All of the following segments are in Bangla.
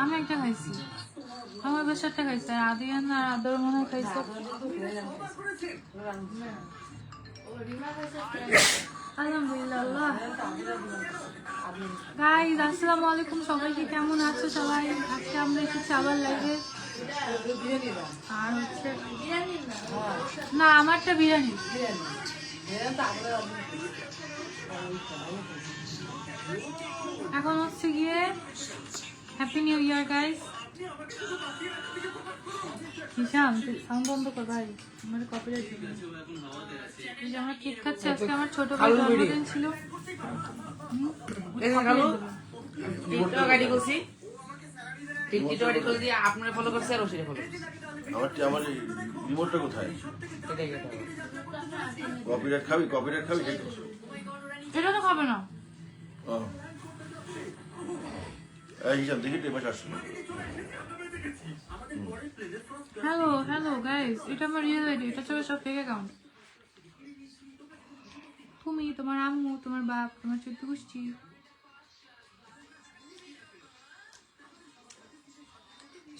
আমি একটা খাইছি। আমার বাসারটা খাইছে। আর আদিয়ান আর আদর মনে খাইছে। আলহামদুলিল্লাহ। গাইজ আসসালামু আলাইকুম সবাইকে, কেমন আছো সবাই? আজকে আমরা এসেছি আবার লাইভে আর হচ্ছে, না, আমারটা বিরিয়ানি। এখন হচ্ছে গিয়ে happy new year guys Hisham sound বন্ধ কর ভাই। আমার কপিরাইট এই যে আমরা কেক খাচ্ছি আজকে আমার ছোট ভাই জন্মদিন ছিল। আপনারা ফলো করছে আর ওসিরে ফলো আমার আমার রিমোটটা কোথায়? কপিরাইট খাবি কপিরাইট খাবি। এটা তো খাবে না। হ্যালো হ্যালো গাইস এটা আমার রিয়েল আইডি এটা চলে সব ফেক অ্যাকাউন্ট তুমি, তোমার আম্মু, তোমার বাপ, তোমার চোদ্দ গোষ্ঠী।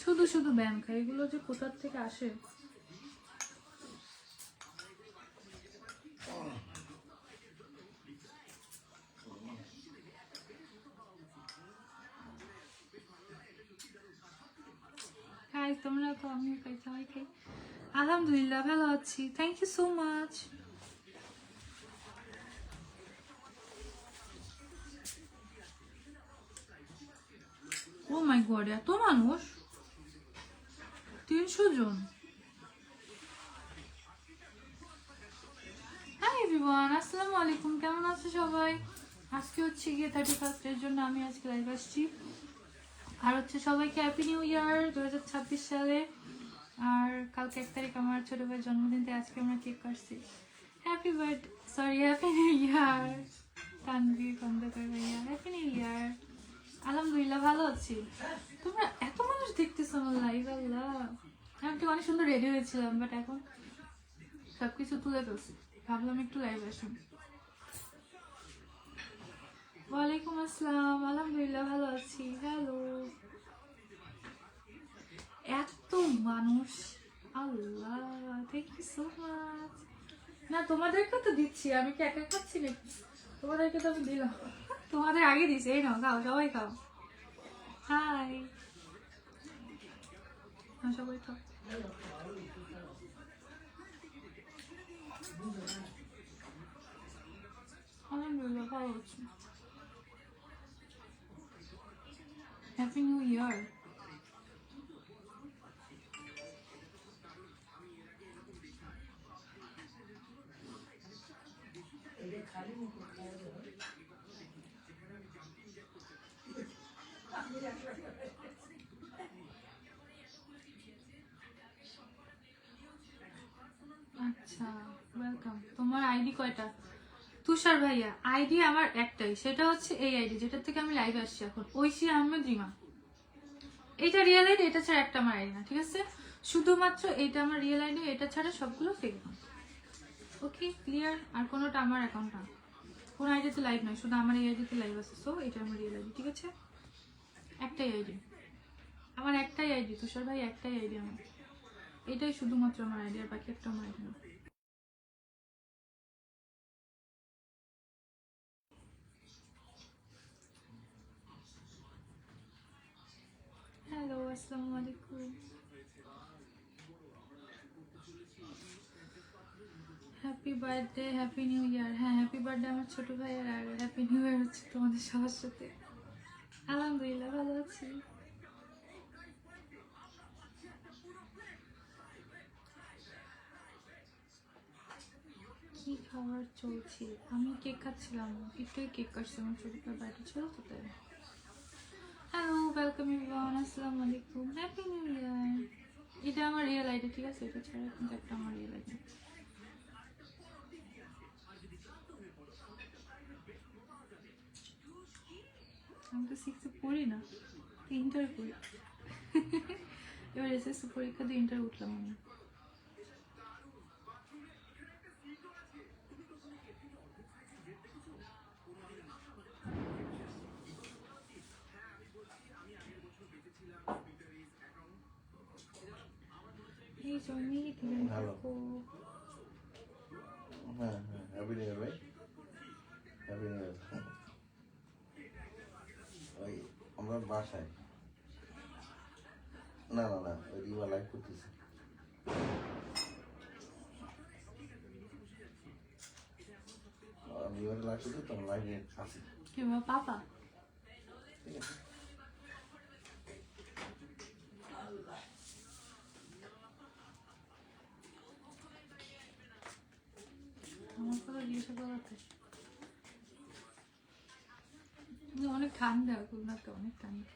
শুধু শুধু ব্যাংক এগুলো যে কোথার থেকে আসে? খাই তোমরা তো আমিও খাই সবাই খাই আলহামদুলিল্লাহ ভালো আছি। Thank you so much oh my god এত মানুষ? তিনশো জন। হাই এভরিওয়ান আসসালামু আলাইকুম। কেমন আছো সবাই? আজকে হচ্ছে গিয়ে থার্টি ফার্স্টের জন্য আমি আজকে লাইভ আসছি। আর হচ্ছে সবাইকে হ্যাপি নিউ ইয়ার দু হাজার ছাব্বিশ সালে। আর কালকে এক তারিখ আমার ছোট ভাইয়ের জন্মদিন আজকে আমরা কেক কাটছি। Happy birth sorry happy new year Tanvir Khandakar ভাইয়া হ্যাপি নিউ ইয়ার আলহামদুলিল্লাহ, ভালো আছি। তোমরা এত মানুষ দেখতেছো আমার লাইভ আল্লাহ। আমি তো অনেক সুন্দর রেডি হয়েছিলাম বাট এখন সবকিছু তুলে ফেলছি ভাবলাম একটু লাইভ আসুন। ওয়ালাইকুম আসসালাম। আলহামদুলিল্লাহ ভালো আছি। হ্যালো এত মানুষ। আল্লাহ থ্যাংক ইউ সো মাচ না, তোমাদেরকে তো দিচ্ছি। আমি কি একা খাচ্ছি নাকি? তোমাদেরকে তো আমি দিলাম। তোমাদের আগে দিছি এই নাও, খাও, সবাই খাও। হাই সবাই খাও। আলহামদুলিল্লাহ, ভালো আছি। হ্যাপি নিউ ইয়ার আচ্ছা ওয়েলকাম তোমার আইডি কয়টা? তুষার ভাইয়া আইডি আমার একটাই, সেটা হচ্ছে এই আইডি যেটা থেকে আমি লাইভ আসছি এখন, ঐশী আহমেদ রিমা। এটা রিয়েল আইডি এটা ছাড়া একটা আমার আইডি না, ঠিক আছে? শুধুমাত্র এটা আমার রিয়েল আইডি এটা ছাড়া সবগুলো ফেক ওকে ক্লিয়ার আর কোনোটা আমার অ্যাকাউন্ট না। কোন আইডিতে লাইভ নয় শুধু আমার এই আইডিতে লাইভ আছে সো এটা আমার রিয়েল আইডি ঠিক আছে? একটাই আইডি আমার একটাই আইডি তুষার ভাই একটাই আইডি আমার। এটাই শুধুমাত্র আমার আইডি আর বাকি একটা আমার আইডি না। হ্যালো, আসসালামু আলাইকুম। Happy birthday happy new year হ্যাঁ হ্যাপি বার্থডে আমার ছোট ভাইয়ের আর হ্যাপি নিউ ইয়ার হচ্ছে তোমাদের সবার সাথে। আলহামদুলিল্লাহ, ভালো আছি। কি খাবার চলছে? আমি কেক খাচ্ছিলাম। একটুই কেক কাটছিলাম আমার ছোট ভাই বাড়িতে ছিল তো। তাই ওয়েলকাম এভরিওয়ান আসসালামু আলাইকুম হ্যাপি নিউ ইয়ার এটা আমার রিয়েল আইডি ঠিক আছে? এটা ছাড়া কিন্তু একটা আমার রিয়েল আইডি আমি তো সিক্সে পড়ি না ইন্টার পড়ি। এবার এসএসসি পরীক্ষা দিয়ে ইন্টার উঠলাম আমি। এই জমি দিলেন ভালো। কাকু হ্যাঁ হ্যাঁ হ্যাপি নিউ ইয়ার ভাই হ্যাপি নিউ ইয়ার ওই আমরা বাসায় না না না ওই রিবা লাইভ করতেছে রিবার লাইভ করতে তখন লাইভে আসি কিংবা পাপা ঠিক আছে আমার কথা জিজ্ঞাসা করাতে অনেক ঠান্ডা খুলনাতে অনেক ঠান্ডা।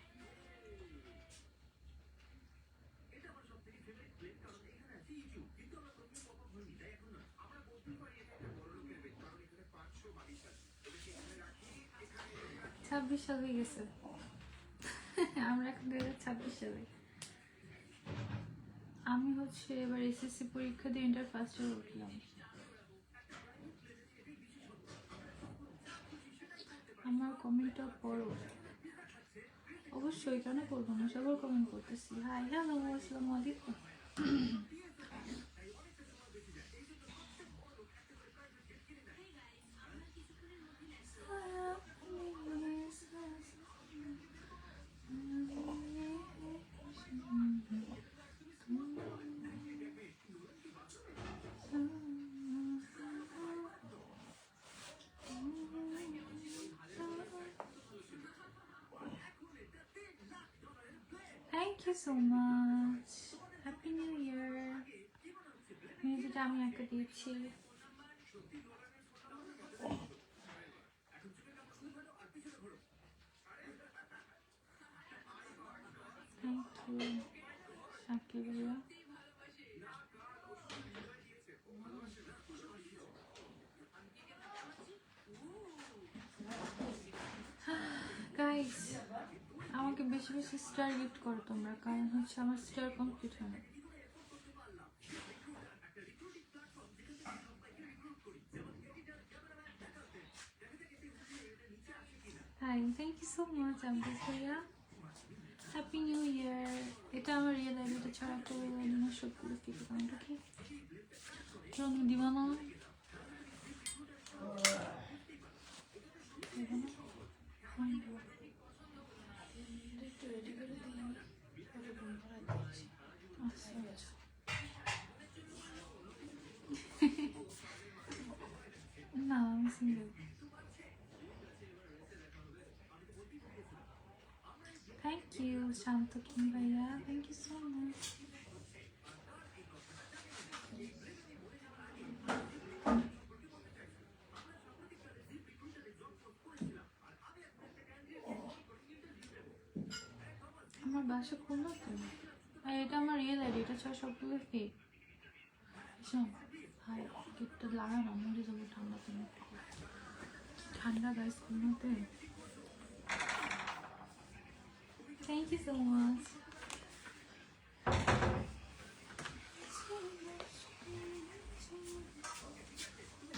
ছাব্বিশ সাল হয়ে গেছে। আমরা এখন হাজার ছাব্বিশ সালে। আমি হচ্ছে এবার এসএসসি পরীক্ষা দিয়ে ইন্টার ফার্স্ট ইয়ার উঠলাম। আমার কমেন্টটা পড়ো। অবশ্যই কেন পড়ব না? সবার কমেন্ট করতেছি। হাই হ্যালো আসসালামু আলাইকুম। so much. Happy New Year. Thank you. Thank you. Guys. আমাকে বেশি বেশি স্টার গিফট করো তোমরা, কারণ হচ্ছে আমার স্টার কমপ্লিট হয় না। থ্যাংক ইউ সো মাচ আমদিস ভাইয়া। হ্যাপি নিউ ইয়ার এটা আমার রিয়েল আইডিটা ছাড়া একটা রিয়েল আইডি না, সবগুলো ফিক অ্যাকাউন্ট ওকে রং দিবা না না? শান্ত কিং ভাইয়া থ্যাংক ইউ সো মাচ আমার বাসা খুললো তো। আর এটা আমার রিয়েল আইডি এটা ছাড়া সবগুলো ফেক শোন, ভাই, গেটটা লাগানো মরে যাব ঠান্ডা তুমি ঠান্ডা গাইস খুলনাতে।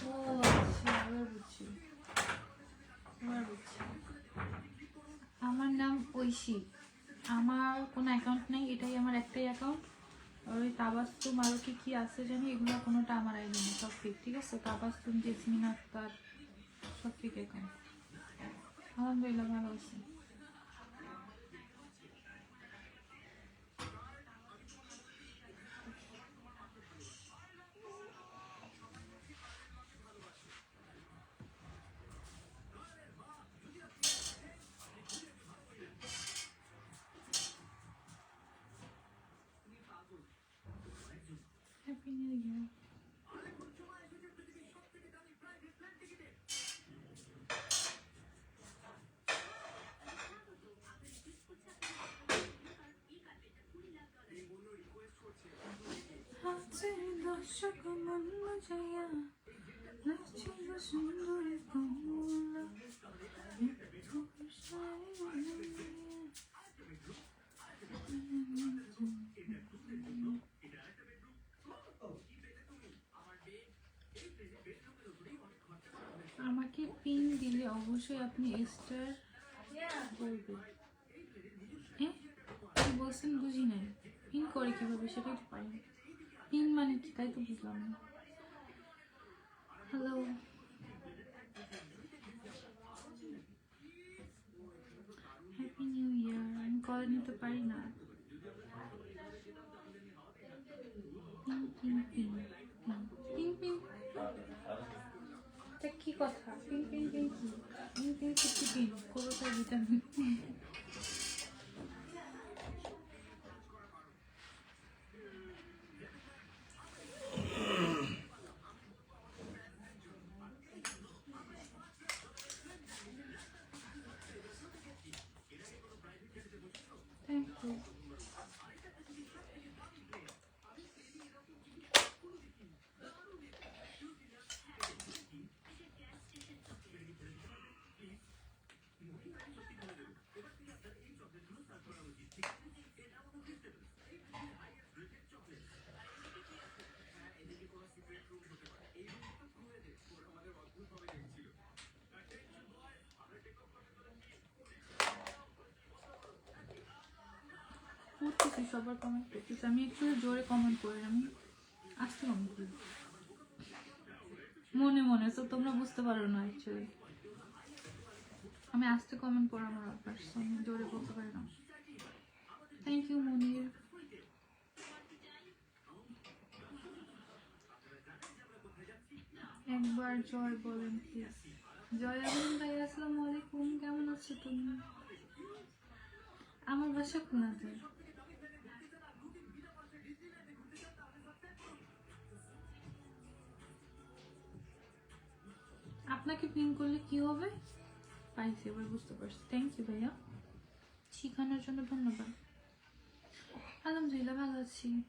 ও আচ্ছা এবার বুঝছি আমার নাম ঐশী। আমার কোনো অ্যাকাউন্ট নেই, এটাই আমার একটাই অ্যাকাউন্ট ওই তাবাস্তুম আরও কি কি আছে জানি, এগুলো কোনোটা আমার আইডি নেই, সব ফিক ঠিক আছে? তাবাস্তুম জেসমিন আক্তার, সব ফিক অ্যাকাউন্ট আলহামদুলিল্লাহ, ভালো আছি হ্যাপি নিউ ইয়ার আছে দর্শক মন মজায়া নাচছিল সুন্দরী কমলা একটু সারি পিন দিলে অবশ্যই আপনি স্টার বলবেন হ্যাঁ? কি বলছেন বুঝি নাই। পিন করে কীভাবে সেটাই তো পিন মানে কি? তাই তো বুঝলাম হ্যালো হ্যাপি নিউ ইয়ার আমি কল নিতে পারি না। পিন পিন পিন কি কথা পিন পিন পিন কি পিন পিন কি কি পিন কোথায় ভিটামিন থ্যাংক ইউ করতেছি সবার কমেন্ট করতেছি আমি একটু জোরে কমেন্ট করি আমি আসতে কমেন্ট করি মনে মনে, তো তোমরা বুঝতে পারো না অ্যাকচুয়ালি আমি আসতে কমেন্ট করা আমার অভ্যাস আমি জোরে বলতে পারি না। থ্যাংক ইউ মনির একবার জয় বলেন প্লিজ জয় আমিন ভাই, আসসালামু আলাইকুম। কেমন আছো তুমি? আমার বাসা খুলনাতে আপনাকে পিন করলে কি হবে? পাইছি, এবার বুঝতে পারছি। থ্যাংক ইউ ভাইয়া। শিখানোর জন্য ধন্যবাদ। আলহামদুলিল্লাহ, ভালো আছি।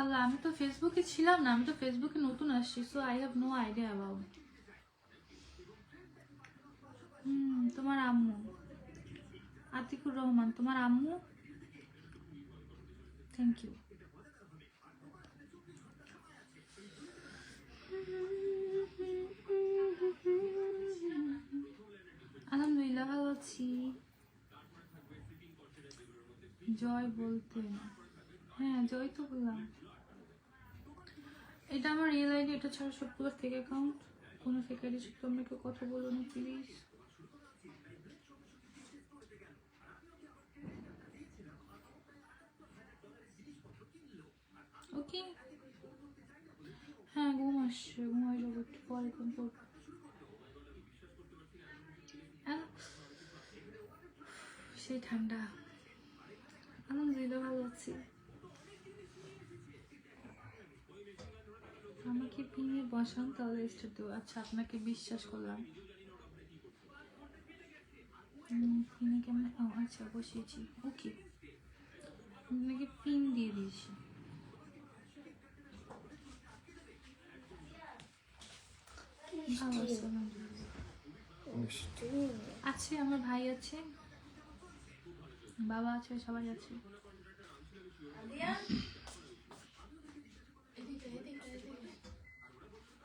আল্লাহ আমি তো ফেসবুকে ছিলাম না, আমি তো ফেসবুকে নতুন আসছি so I have no idea about hmm, তোমার আম্মু। আতিকুর রহমান, তোমার আম্মু? থ্যাংক ইউ আলহামদুলিল্লাহ, ভালো আছি। জয় বলতে। হ্যাঁ জয় তো বললাম। এটা আমার রিয়েল আইডি এটা ছাড়া সবগুলো ফেক অ্যাকাউন্ট কোনো ফেক আইডি সাথে তোমরা কেউ কথা বলো না প্লিজ ওকে। হ্যাঁ ঘুম আসছে ঘুমাই যাব একটু পরে পড়ব আহ, সেই ঠান্ডা। আলহামদুলিল্লাহ ভালো আছি। পিনে বসান তাহলে স্টার্ট দেবো আচ্ছা আপনাকে বিশ্বাস করলাম। পিনে কেমন? ও আচ্ছা বসিয়েছি। ওকে। আপনাকে পিন দিয়ে দিয়েছি। ভালো আছে আমার ভাই আছে। বাবা আছে সবাই আছে।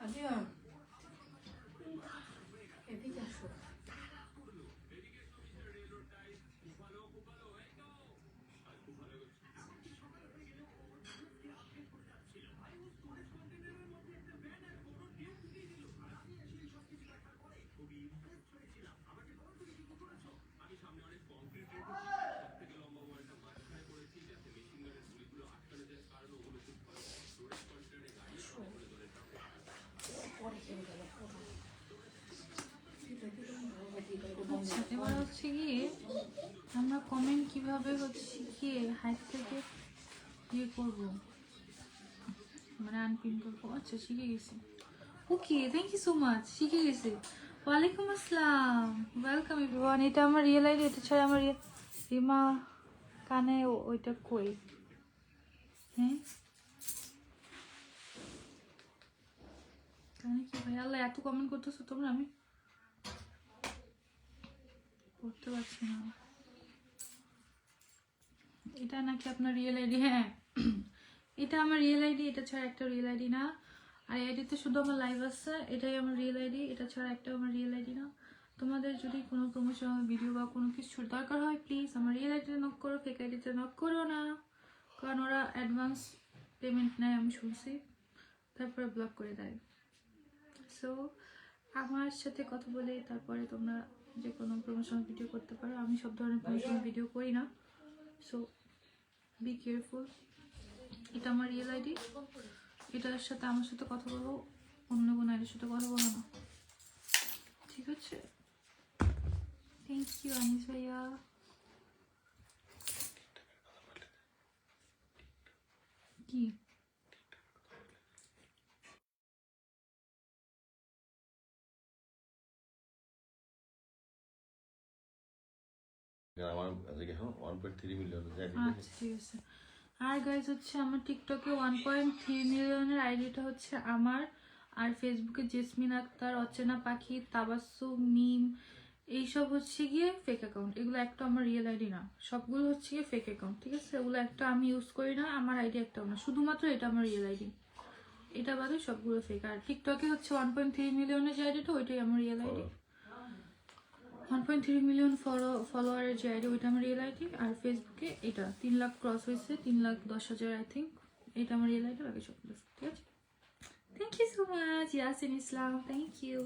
আচ্ছা এবার হচ্ছে গিয়ে আমরা কমেন্ট কীভাবে হচ্ছে শিখিয়ে হাইট থেকে ইয়ে করব? মানে আনপিন করব? আচ্ছা শিখে গেছি। Okay thank you so much শিখে গেছি। ওয়ালাইকুম আসসালাম ওয়েলকাম এভরিওয়ান এটা আমার রিয়েল আইডি এটা ছাড়া আমার রিমা কানে ওইটা কই? হ্যাঁ? মানে কি ভাই, আল্লাহ, এত কমেন্ট করতেছো তোমরা, আমি পড়তে পারছি না। এটা নাকি আপনার রিয়েল আইডি হ্যাঁ। এটা আমার রিয়েল আইডি এটা ছাড়া একটা রিয়েল আইডি না। আর আইডিতে শুধু আমার লাইভ আসছে এটাই আমার রিয়েল আইডি এটা ছাড়া একটা আমার রিয়েল আইডি না। তোমাদের যদি কোনো প্রমোশনাল ভিডিও বা কোনো কিছুর দরকার হয় প্লিজ আমার রিয়েল আইডিতে নক করো ফেক আইডিতে নক করো না। কারণ ওরা অ্যাডভান্স পেমেন্ট নেয়, আমি শুনছি। তারপরে ব্লক করে দেয়। সো আমার সাথে কথা বলে, তারপরে তোমরা যে কোনো প্রমোশনাল ভিডিও করতে পারো। আমি সব ধরনের প্রমোশনাল ভিডিও করি না। সো বি কেয়ারফুল এটা আমার রিয়েল আইডি এটার সাথে আমার সাথে কথা বলো অন্য কোনো আইডির সাথে কথা বলো না। ঠিক আছে? থ্যাংক ইউ আনিস ভাইয়া। কি? আর গাইজ হচ্ছে আমার টিকটকে ওয়ান পয়েন্ট থ্রি মিলিয়নের আইডিটা হচ্ছে আমার। আর ফেসবুকে জেসমিন আক্তার অচেনা পাখি তাবাসু মিম এইসব হচ্ছে গিয়ে ফেক অ্যাকাউন্ট এগুলো একটা আমার রিয়েল আইডি না। সবগুলো হচ্ছে গিয়ে ফেক অ্যাকাউন্ট ঠিক আছে? এগুলো একটা আমি ইউজ করি না আমার আইডি একটাও না। শুধুমাত্র এটা আমার রিয়েল আইডি এটা বাদে সবগুলো ফেক আর টিকটকে হচ্ছে ওয়ান পয়েন্ট থ্রি মিলিয়নের যে আইডিটা ওইটাই আমার real ID one point three million follow ফলোয়ারের যে আইডি ওইটা আমার রিয়েল আইডি আর ফেসবুকে এটা তিন লাখ ক্রস হয়েছে তিন লাখ দশ হাজার আই থিঙ্ক এটা আমার রিয়েল আইডি বাকি fake, ঠিক আছে? Thank you so much Yasin Islam thank you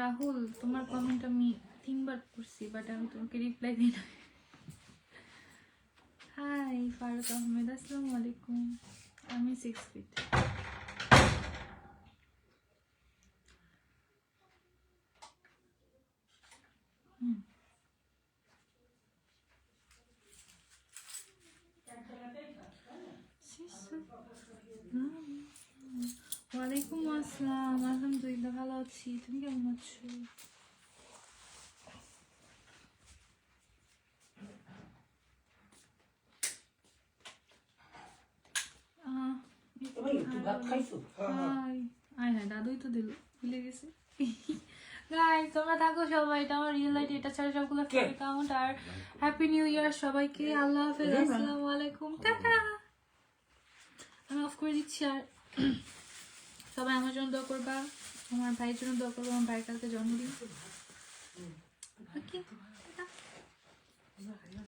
Rahul তোমার কমেন্ট আমি তিনবার করছি বাট আমি তোমাকে রিপ্লাই দিই না। হাই ফারুক আহমেদ আসসালামু আলাইকুম। আমি সিক্স ফিট ওয়ালাইকুম আসসালাম আলহামদুলিল্লাহ ভালো আছি। তুমি কেমন আছো? হ্যাঁ দাদুই তো দিল ভুলে গেছে। গাই তোমরা থাকো সবাই এটা আমার রিয়েল লাইফ এটা ছাড়া সবগুলো ফেক অ্যাকাউন্ট আর হ্যাপি নিউ ইয়ার সবাইকে আল্লাহ হাফেজ আসসালামু আলাইকুম টাটা। আমি অফ করে দিচ্ছি আর সবাই আমার জন্য দোয়া করবা আমার ভাইয়ের জন্য দোয়া করবা, আমার ভাইয়ের কালকে জন্মদিন। ওকে